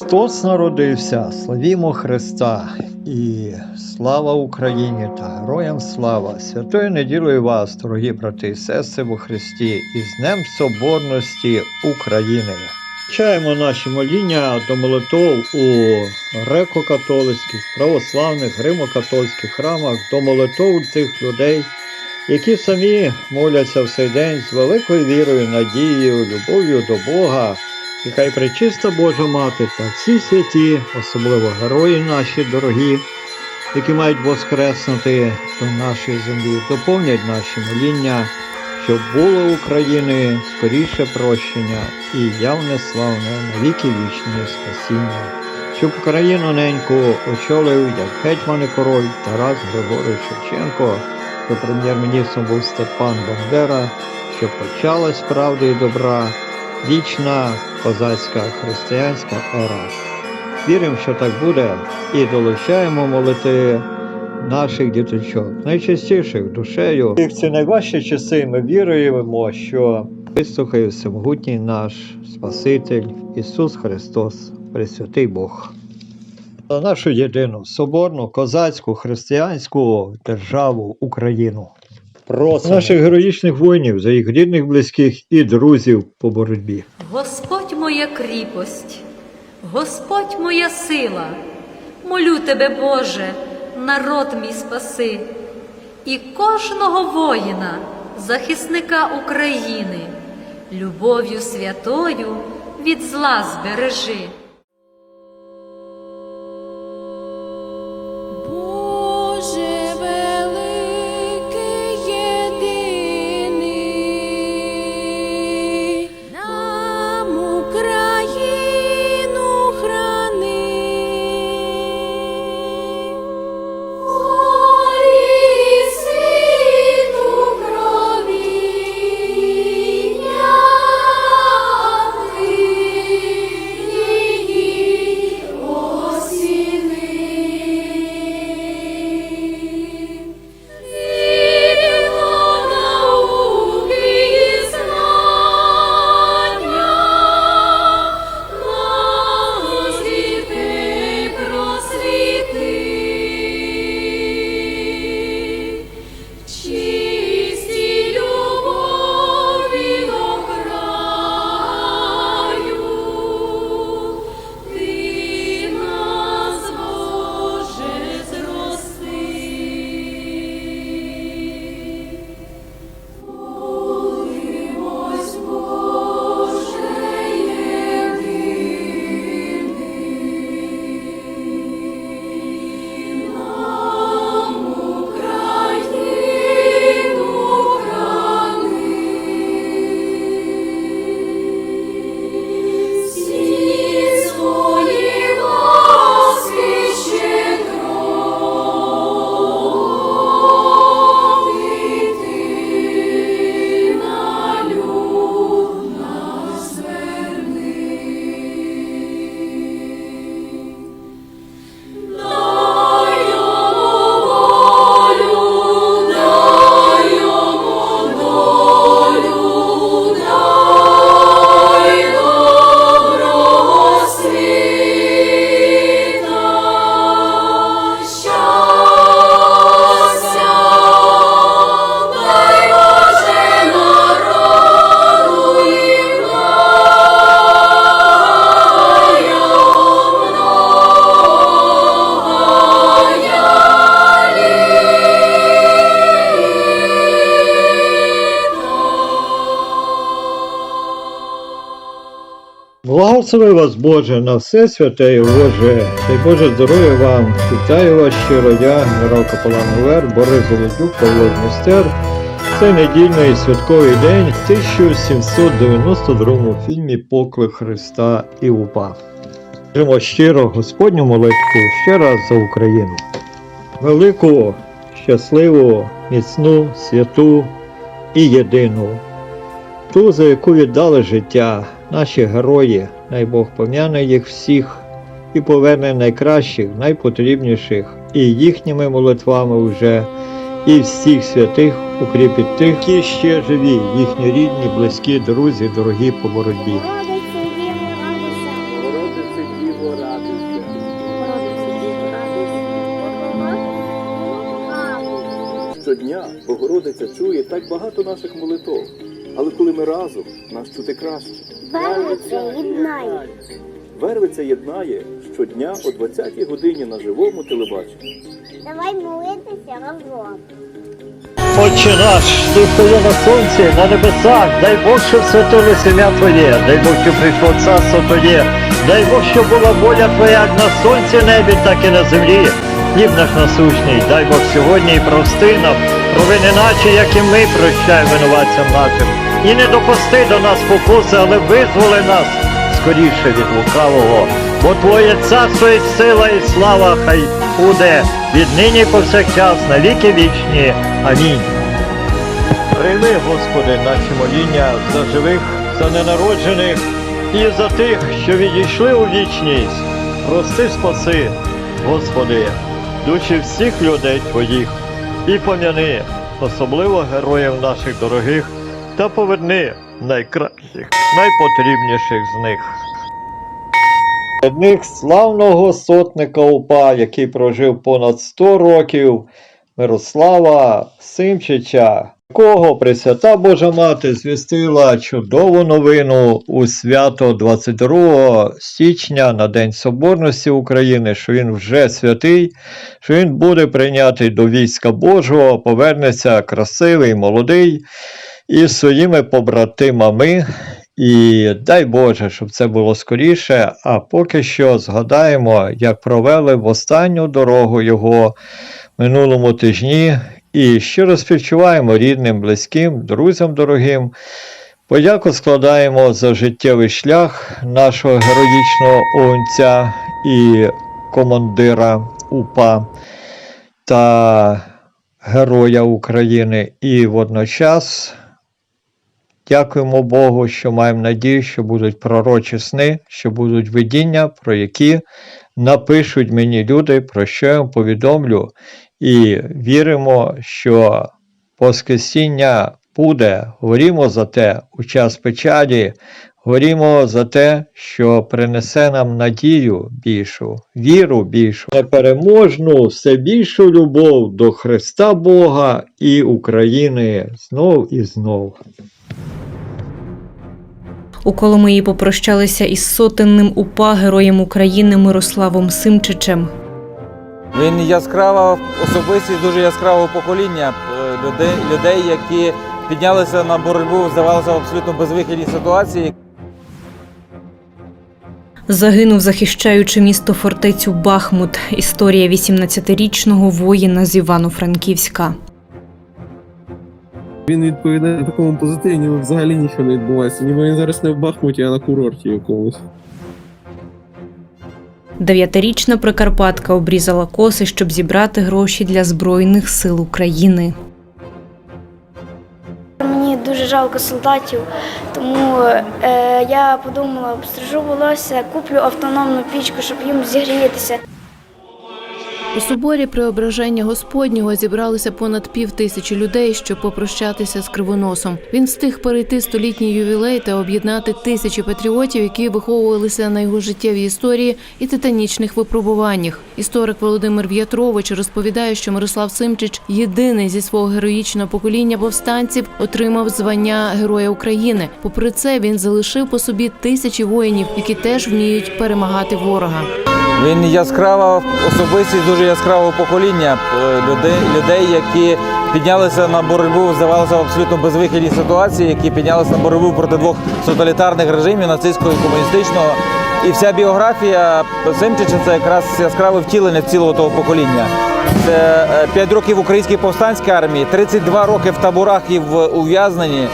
Христос народився, славімо Христа і слава Україні та героям слава! Святою неділею вас, дорогі брати і сестри во Христі, і з Днем Соборності України. Чаємо наші моління до молитов у греко-католицьких, православних, римо-католицьких храмах, до молитов тих людей, які самі моляться в цей день з великою вірою, надією, любов'ю до Бога. І хай пречиста Божа Мати та всі святі, особливо герої наші дорогі, які мають воскреснути до нашої землі, доповнять наші моління, щоб було України скоріше прощення і явне славне навіки вічне спасіння, щоб Україну неньку очолив як гетьман король Тарас Григорович Шевченко, щоб прем'єр-міністром був Степан Бандера, щоб почалась правда і добра вічна козацька християнська ера. Віримо, що так буде, і долучаємо молити наших діточок, найчастіших душею. І в ці найважчі часи ми віруємо, що вислухає всемогутній наш Спаситель Ісус Христос, Пресвятий Бог. За нашу єдину соборну козацьку християнську державу Україну. Просимо наших героїчних воїнів за їх рідних, близьких і друзів по боротьбі. Господь моя кріпость, Господь моя сила, молю тебе, Боже, народ мій спаси, і кожного воїна, захисника України, любов'ю святою від зла збережи. Благослови вас, Боже, на все святе і Боже, дай Боже здоров'я вам. Вітаю вас щиро я, генерал Капелан УВР, Борис Золодюк, Павло Дністер. Це недільний святковий день в 1792 фільмі Поклик Христа і УПА. Скажемо щиро Господню молитву ще раз за Україну. Велику, щасливу, міцну, святу і єдину ту, за яку віддали життя наші герої, най Бог пом'яне їх всіх і поверне найкращих, найпотрібніших, і їхніми молитвами вже, і всіх святих укріпить тих, які ще живі, їхні рідні, близькі, друзі, дорогі по боротьбі. Щодня Богородиця чує так багато наших молитов, ми разом, нас чути краще. Вервиться єднає. Вервиця єднає щодня о 20-й годині на живому телебаченні. Давай молитися разом. Отче наш, ти на сонці, на небесах, дай Бог, щоб святилося ім'я Твоє, дай Бог, щоб прийшло царство Твоє, дай Бог, щоб була воля Твоя як на сонці небі, так і на землі. Хліб наш насущний, дай Бог сьогодні і прости нам, провини наче, як і ми прощаємо винуватцям нашим. І не допусти до нас покуси, але визволи нас скоріше від лукавого. Бо Твоє царство і сила, і слава хай буде віднині повсякчас на віки вічні. Амінь. Прийми, Господи, наші моління за живих, за ненароджених і за тих, що відійшли у вічність. Прости, спаси, Господи, душі всіх людей Твоїх і пом'яни, особливо героїв наших дорогих, та поверни найкращих, найпотрібніших з них. Серед них славного сотника УПА, який прожив понад 100 років, Мирослава Симчича, якого Пресвята Божа Мати звістила чудову новину у свято 22 січня на День Соборності України, що він вже святий, що він буде прийнятий до війська Божого, повернеться красивий, молодий із своїми побратимами. І дай Боже, щоб це було скоріше. А поки що згадаємо, як провели в останню дорогу його минулому тижні. І щиро співчуваємо рідним, близьким, друзям дорогим. Подяку складаємо за життєвий шлях нашого героїчного онця і командира УПА та Героя України. І водночас Дякуємо Богу, що маємо надію, що будуть пророчі сни, що будуть видіння, про які напишуть мені люди, про що я повідомлю. І віримо, що Воскресіння буде. Горімо за те у час печалі, горімо за те, що принесе нам надію більшу, віру більшу, непереможну, все більшу любов до Христа Бога і України знов і знов. У Коломиї попрощалися із сотенним УПА героєм України Мирославом Симчичем. Він яскрава особистість дуже яскравого покоління е, людей, людей, які піднялися на боротьбу, здавалося, в абсолютно безвихідній ситуації. Загинув, захищаючи місто фортецю Бахмут. Історія 18-річного воїна з Івано-Франківська. Він відповідає на такому позитиві, ніби взагалі нічого не відбувається. Ніби він зараз не в Бахмуті, а на курорті якомусь. Дев'ятирічна прикарпатка обрізала коси, щоб зібрати гроші для Збройних сил України. Мені дуже жалко солдатів, тому е, я подумала, обстрижу волосся, куплю автономну пічку, щоб їм зігрітися. У соборі Преображення Господнього зібралося понад пів тисячі людей, щоб попрощатися з кривоносом. Він встиг перейти столітній ювілей та об'єднати тисячі патріотів, які виховувалися на його життєвій історії і титанічних випробуваннях. Історик Володимир В'ятрович розповідає, що Мирослав Симчич єдиний зі свого героїчного покоління повстанців отримав звання Героя України. Попри це, він залишив по собі тисячі воїнів, які теж вміють перемагати ворога. Він яскрава особистість дуже яскравого покоління е, людей, людей, які піднялися на боротьбу, здавалося, в абсолютно безвихідній ситуації, які піднялися на боротьбу проти двох тоталітарних режимів нацистського і комуністичного. І вся біографія Симчича це якраз яскраве втілення цілого того покоління. Це 5 років в українській повстанській армії, 32 роки в таборах і в ув'язненні.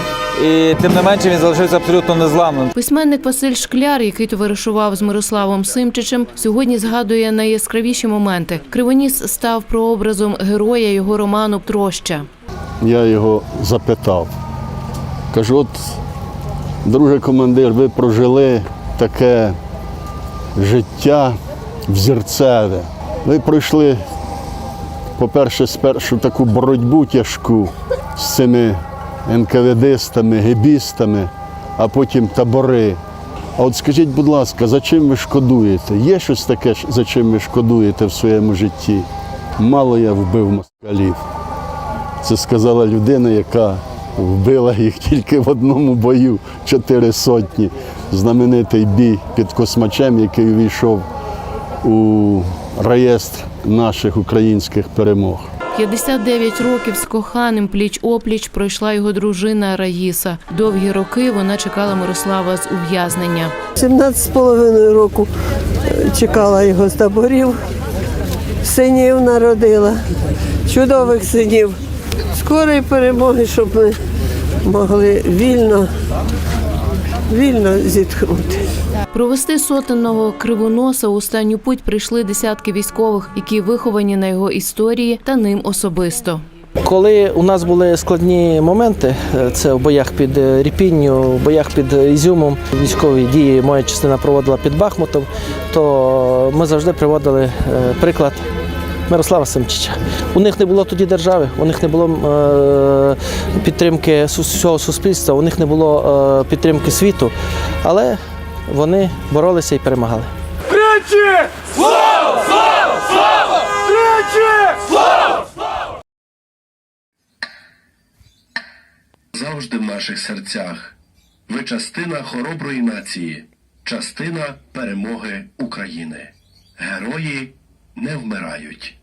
І тим не менше він залишився абсолютно незламним. Письменник Василь Шкляр, який товаришував з Мирославом Симчичем, сьогодні згадує найяскравіші моменти. Кривоніс став прообразом героя його роману Троща. Я його запитав. Кажу, от, друже командир, ви прожили таке життя взірцеве. Ви пройшли, по-перше, спершу таку боротьбу тяжку з цими НКВДистами, гебістами, а потім табори. А от скажіть, будь ласка, за чим ви шкодуєте? Є щось таке, за чим ви шкодуєте в своєму житті? Мало я вбив москалів. Це сказала людина, яка вбила їх тільки в одному бою чотири сотні. Знаменитий бій під космачем, який увійшов у реєстр наших українських перемог. 59 років з коханим пліч-опліч пройшла його дружина Раїса. Довгі роки вона чекала Мирослава з ув'язнення. 17 з половиною року е, чекала його з таборів. Синів народила, чудових синів. Скорої перемоги, щоб ми могли вільно, вільно зітхнути. Провести сотенного кривоноса у останню путь прийшли десятки військових, які виховані на його історії та ним особисто. Коли у нас були складні моменти, е, це в боях під е, Ріпінню, в боях під Ізюмом, військові дії моя частина проводила під Бахмутом, то ми завжди приводили е, приклад Мирослава Семчича. У них не було тоді держави, у них не було підтримки всього суспільства, у них не було підтримки світу, але вони боролися і перемагали. завжди в наших серцях. Ви частина хороброї нації, частина перемоги України. Герої не вмирають.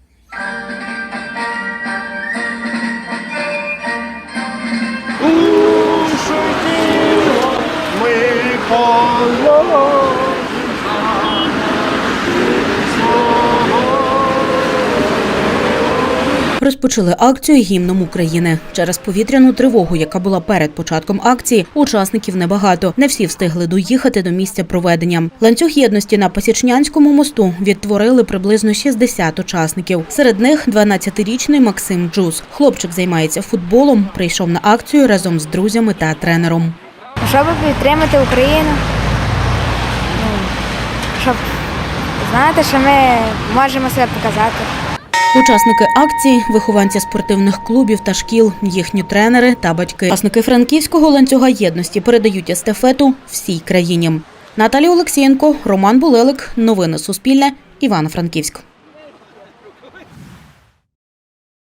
Розпочали акцію гімном України через повітряну тривогу, яка була перед початком акції. Учасників небагато. Не всі встигли доїхати до місця проведення. Ланцюг єдності на Пасічнянському мосту відтворили приблизно 60 учасників. Серед них 12-річний Максим Джус. Хлопчик займається футболом. Прийшов на акцію разом з друзями та тренером. Щоб підтримати Україну, ну, щоб знати, що ми можемо себе показати. Учасники акції, вихованці спортивних клубів та шкіл, їхні тренери та батьки. Учасники франківського ланцюга єдності передають естафету всій країні. Наталія Олексієнко, Роман Булелик. Новини Суспільне. Івано-Франківськ.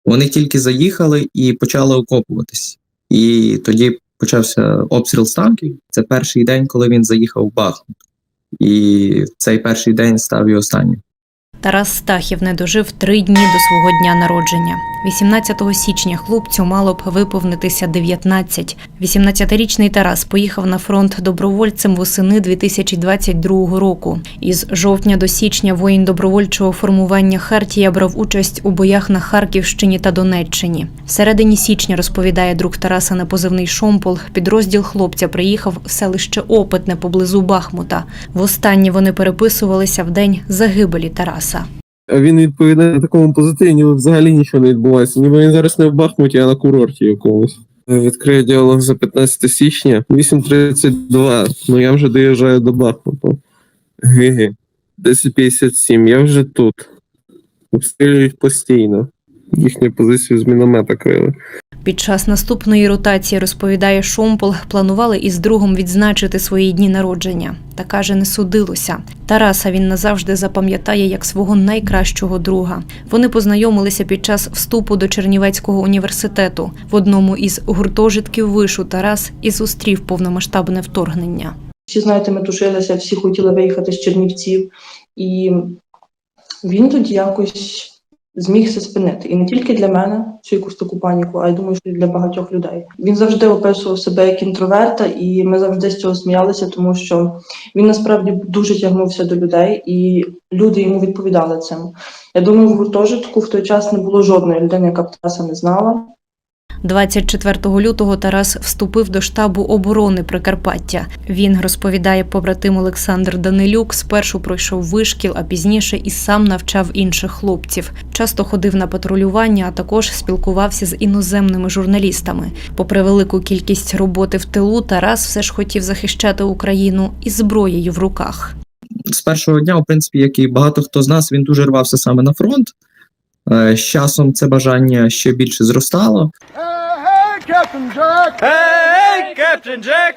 Вони тільки заїхали і почали окопуватись. І тоді почався обстріл з танків. Це перший день, коли він заїхав в Бахмут. І цей перший день став і останнім. Тарас Стахів не дожив три дні до свого дня народження. 18 січня хлопцю мало б виповнитися 19. 18-річний Тарас поїхав на фронт добровольцем восени 2022 року. Із жовтня до січня воїн добровольчого формування Хартія брав участь у боях на Харківщині та Донеччині. Всередині січня розповідає друг Тараса на позивний Шомпол. Підрозділ хлопця приїхав в селище Опитне поблизу Бахмута. Востаннє вони переписувалися в день загибелі Тараса. А він відповідає на такому позитиві, ніби взагалі нічого не відбувається. Ніби він зараз не в Бахмуті, а на курорті якомусь. Відкрию діалог за 15 січня, 8.32. Ну я вже доїжджаю до Бахмуту. Ге-ге. 10.57, я вже тут. Обстрілюють постійно. Їхню позицію з міномета крили. Під час наступної ротації, розповідає Шомпол, планували із другом відзначити свої дні народження. Та каже, не судилося. Тараса він назавжди запам'ятає як свого найкращого друга. Вони познайомилися під час вступу до Чернівецького університету. В одному із гуртожитків вишу Тарас і зустрів повномасштабне вторгнення. Всі, знаєте, ми тушилися, всі хотіли виїхати з Чернівців. І він тоді якось зміг це спинити. І не тільки для мене цю якусь таку паніку, а й думаю, що і для багатьох людей. Він завжди описував себе як інтроверта, і ми завжди з цього сміялися, тому що він насправді дуже тягнувся до людей, і люди йому відповідали цим. Я думаю, в гуртожитку в той час не було жодної людини, яка б Тараса не знала. 24 лютого Тарас вступив до штабу оборони Прикарпаття. Він розповідає побратим Олександр Данилюк. Спершу пройшов вишкіл, а пізніше і сам навчав інших хлопців. Часто ходив на патрулювання, а також спілкувався з іноземними журналістами. Попри велику кількість роботи в тилу, Тарас все ж хотів захищати Україну із зброєю в руках. З першого дня, в принципі, як і багато хто з нас, він дуже рвався саме на фронт. Е, З часом це бажання ще більше зростало. Hey, Captain Jack! Hey, Captain Jack!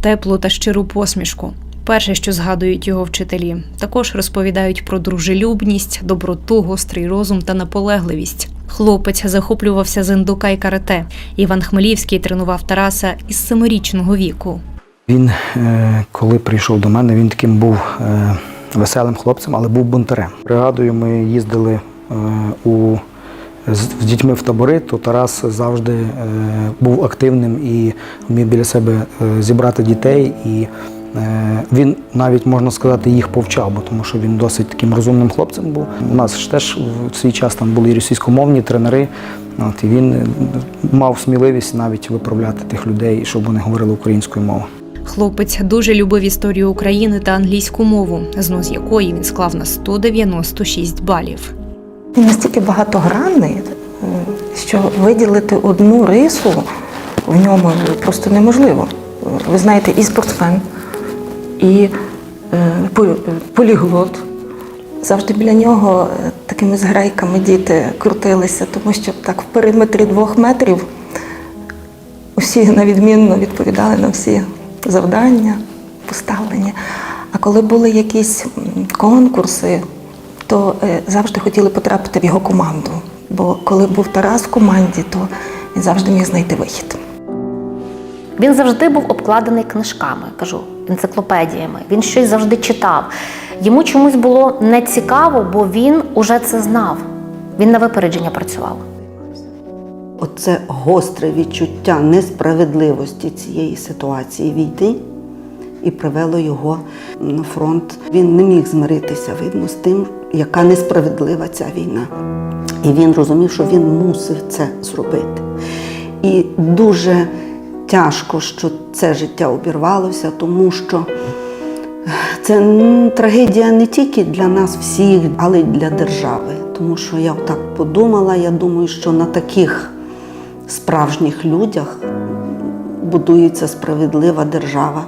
теплу та щиру посмішку. Перше, що згадують його вчителі, також розповідають про дружелюбність, доброту, гострий розум та наполегливість. Хлопець захоплювався з індука й карате. Іван Хмелівський тренував Тараса із семирічного віку. Він, е, коли прийшов до мене, він таким був е, веселим хлопцем, але був бунтарем. Пригадую, ми їздили у, з, дітьми в табори, то Тарас завжди е, був активним і вмів біля себе е, зібрати дітей. І е, він навіть, можна сказати, їх повчав, бо тому що він досить таким розумним хлопцем був. У нас ж теж в свій час там були російськомовні тренери. От, і він е, мав сміливість навіть виправляти тих людей, щоб вони говорили українською мовою. Хлопець дуже любив історію України та англійську мову, знос якої він склав на 196 балів. Він настільки багатогранний, що виділити одну рису в ньому просто неможливо. Ви знаєте, і спортсмен, і е, поліглот. Завжди біля нього е, такими зграйками діти крутилися, тому що так в периметрі двох метрів усі навідмінно відповідали на всі завдання поставлені. А коли були якісь конкурси, то е, завжди хотіли потрапити в його команду. Бо коли був Тарас в команді, то він завжди міг знайти вихід. Він завжди був обкладений книжками, кажу, енциклопедіями. Він щось завжди читав. Йому чомусь було не цікаво, бо він уже це знав. Він на випередження працював. Оце гостре відчуття несправедливості цієї ситуації війни і привело його на фронт. Він не міг змиритися, видно, з тим, яка несправедлива ця війна. І він розумів, що він мусив це зробити. І дуже тяжко, що це життя обірвалося, тому що це трагедія не тільки для нас всіх, але й для держави. Тому що я так подумала, я думаю, що на таких справжніх людях будується справедлива держава.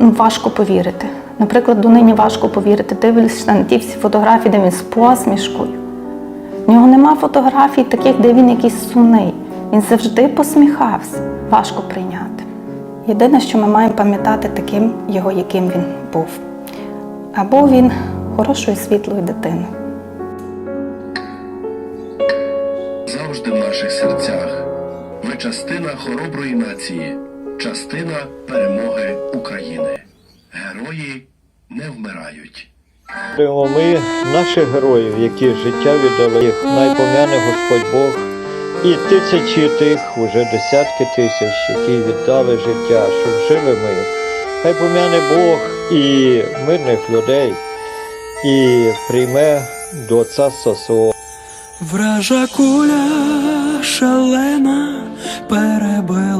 Важко повірити. Наприклад, донині важко повірити. Дивишся на ті всі фотографії, де він з посмішкою. В нього нема фотографій таких, де він якийсь сумний. Він завжди посміхався. Важко прийняти. Єдине, що ми маємо пам'ятати таким його, яким він був. А був він хорошою світлою дитиною. завжди в наших серцях. Ви частина хороброї нації, частина перемоги України. Герої не вмирають. Ми наших героїв, які життя віддали їх, найпом'яне Господь Бог, і тисячі тих, уже десятки тисяч, які віддали життя, щоб жили ми. Хай пом'яне Бог і мирних людей, і прийме до царства свого. Вража куля шалена перебила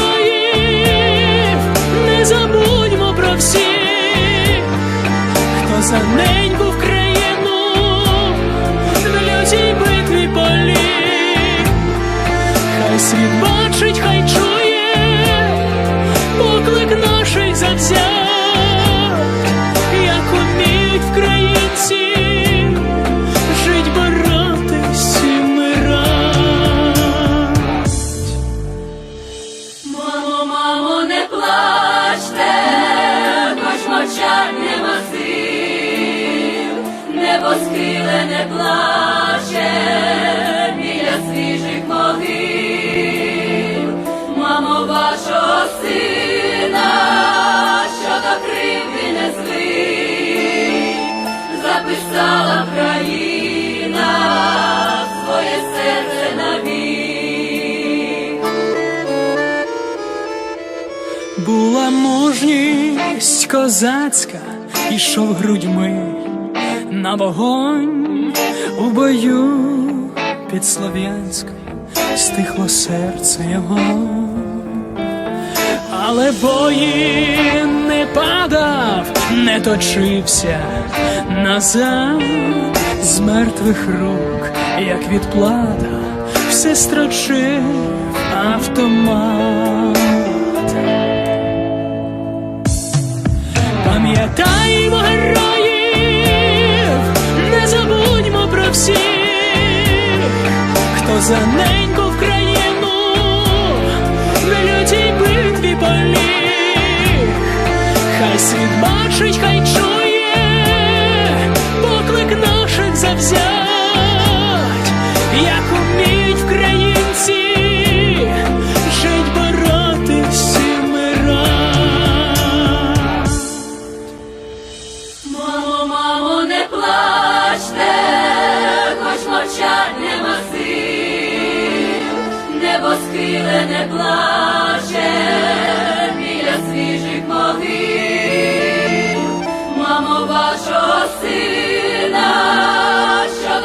не плаче біля свіжих могил. Мамо, вашого сина, що до кривди не злий, записала країна своє серце навік. Була мужність козацька, ішов грудьми на вогонь у бою під Слов'янськом, стихло серце його, але бої не падав, не точився назад з мертвих рук, як відплата, все строчив автомат. Пам'ятаймо героїв, за неньку в країну на лютій битві полі, Хай світ бачить, хай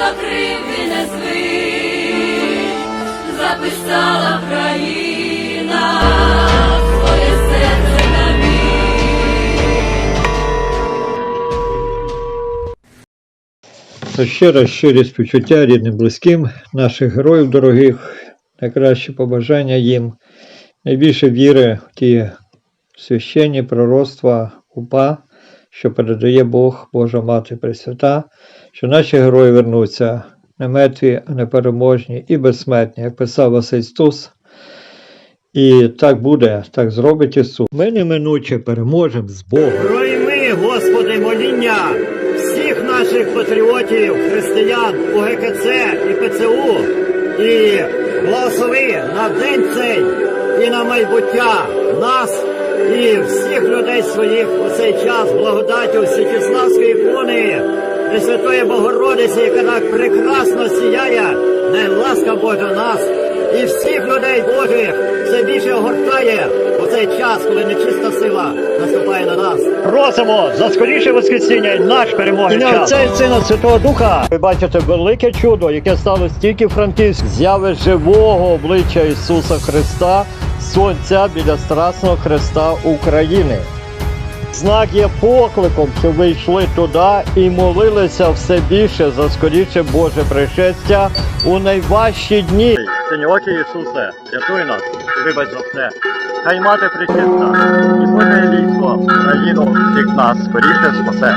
до кривди не звик, записала країна своє серце. То ще раз щирі співчуття рідним близьким, наших героїв дорогих, найкращі побажання їм, найбільше віри в ті священні пророцтва УПА, що передає Бог, Божа Мати Пресвята, що наші герої вернуться не мертві, а непереможні і безсмертні, як писав Василь Стус. І так буде, так зробить Ісус. Ми неминуче переможемо з Богом. Пройми, Господи, моління всіх наших патріотів, християн УГКЦ і ПЦУ і благослови на день цей і на майбуття нас і всіх людей своїх у цей час благодаттю Святіславської ікони Пресвятої Богородиці, яка так прекрасно сіяє, най ласка Божа нас і всіх людей Божих все більше огортає у цей час, коли нечиста сила наступає на нас. Просимо за скоріше воскресіння і наш перемоги. Ім'я Отця і Сина Святого Духа. Ви бачите велике чудо, яке сталося тільки в Франківську. Зяви живого обличчя Ісуса Христа, Сонця біля Страсного Христа України. Знак є покликом, щоб ви йшли туди і молилися все більше за скоріше Боже пришестя у найважчі дні. Синьоки Ісусе, рятуй нас, вибач за все. Хай мати причиста, і буде лісо, країну всіх нас скоріше спасе.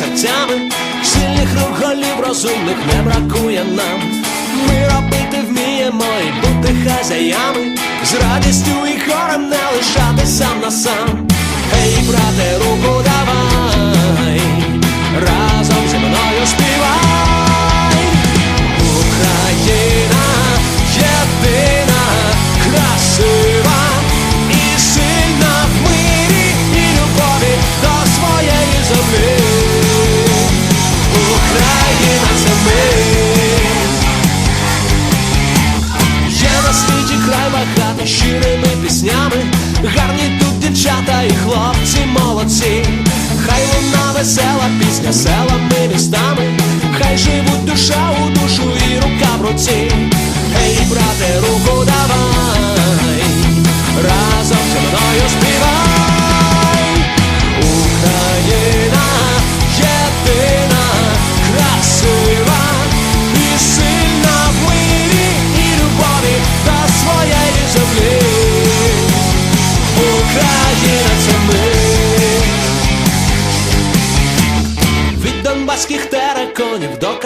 серцями, сильних рук розумних не бракує нам. Ми робити вміємо і бути хазяями, з радістю і хором не лишати сам на сам. Ей, брате, весела пісня селами містами, хай живуть душа у душу і рука в руці. Ей, брате, руку давай, разом зі мною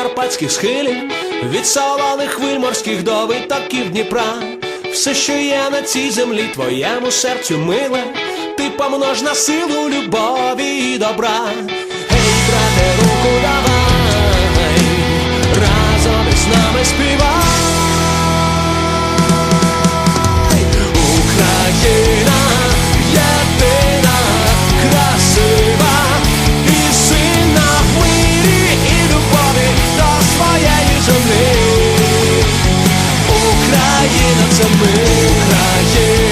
карпатських схилів, від солоних хвиль морських до витоків Дніпра. Все, що є на цій землі, твоєму серцю миле, ти помнож на силу любові і добра. Гей, брате, руку давай, разом із нами співай. Україна землі. Україна це ми, Україна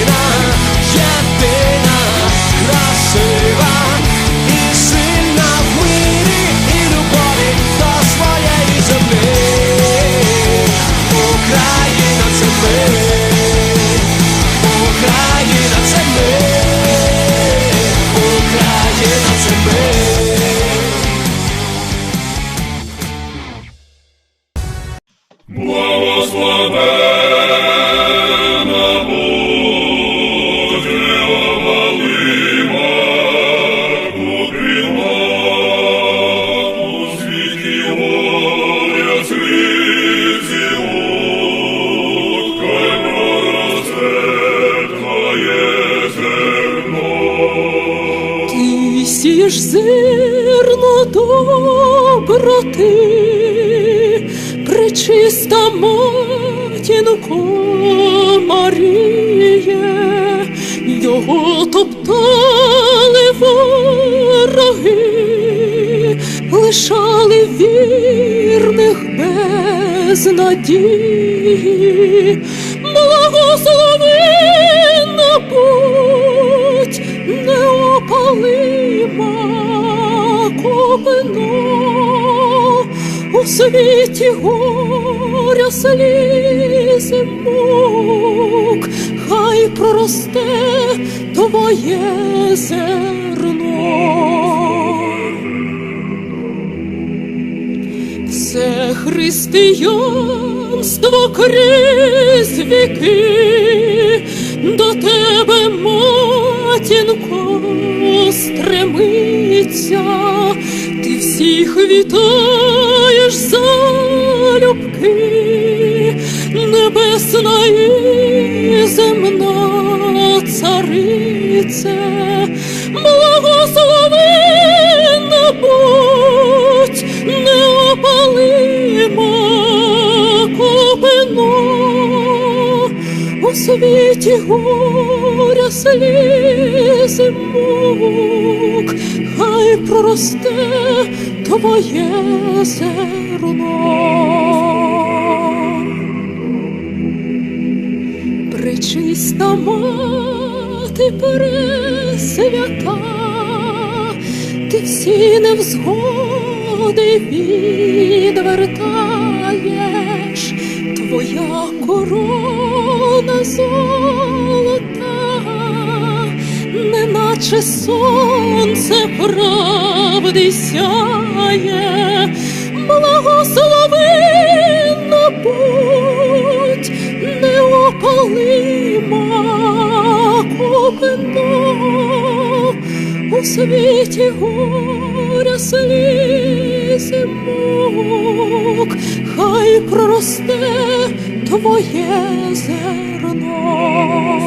вороги, лишали вірних без надії, благословенна будь неопалима копино у світі горя слізи мук, хай проросте твоє зерно. Все християнство крізь віки. До тебе, матінко, стремиться, ти всіх вітаєш залюбки, небесна і земна царице, світі горя слізи мук, хай проросте твоє зерно. Пречиста мати пресвята, ти всі невзгоди відвертаєш, твоя корона золота, неначе сонце правди сяє, благословенна будь неопалима копино, у світі горя слізи мук, хай проросте твоє зерно. Oh.